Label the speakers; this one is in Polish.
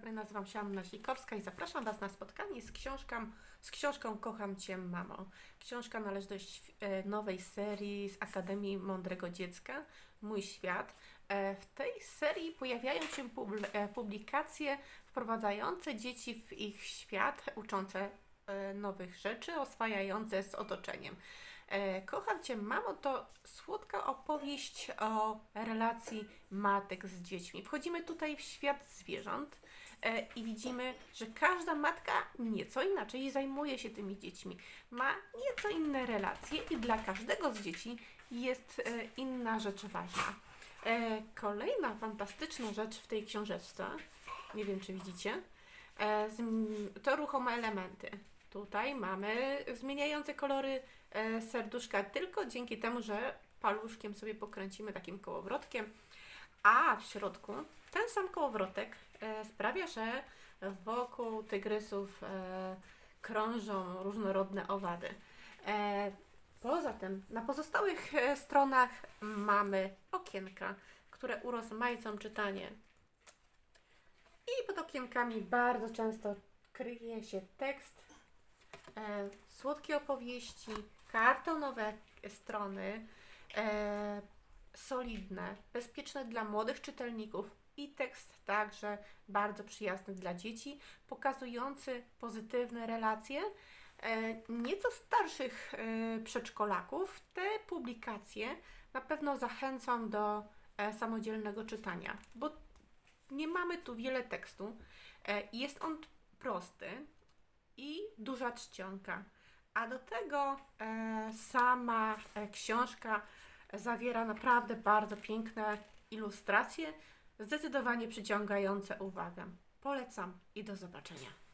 Speaker 1: dobry, nazywam się Anna Sikorska i zapraszam Was na spotkanie z książką, z książką Kocham Cię Mamo. Książka należy do e, nowej serii z Akademii Mądrego Dziecka, Mój Świat. E, W tej serii pojawiają się e, publikacje wprowadzające dzieci w ich świat, uczące nowych rzeczy, oswajające z otoczeniem. E, Kocham Cię, mamo, to słodka opowieść o relacji matek z dziećmi. Wchodzimy tutaj w świat zwierząt e, i widzimy, że każda matka nieco inaczej zajmuje się tymi dziećmi. Ma nieco inne relacje i dla każdego z dzieci jest e, inna rzecz ważna. Kolejna fantastyczna rzecz w tej książeczce, nie wiem czy widzicie, to ruchome elementy. Tutaj mamy zmieniające kolory e, serduszka tylko dzięki temu, że paluszkiem sobie pokręcimy takim kołowrotkiem, a w środku ten sam kołowrotek e, sprawia, że wokół tygrysów e, krążą różnorodne owady. Poza tym na pozostałych stronach mamy okienka, które urozmaicą czytanie. I pod okienkami bardzo często kryje się tekst słodkie opowieści, kartonowe strony, e, solidne, bezpieczne dla młodych czytelników i tekst także bardzo przyjazny dla dzieci, pokazujący pozytywne relacje. E, nieco starszych e, przedszkolaków te publikacje na pewno zachęcą do e, samodzielnego czytania, bo nie mamy tu wiele tekstu. E, jest on prosty, duża czcionka. A do tego e, sama e, książka zawiera naprawdę bardzo piękne ilustracje, zdecydowanie przyciągające uwagę. Polecam i do zobaczenia.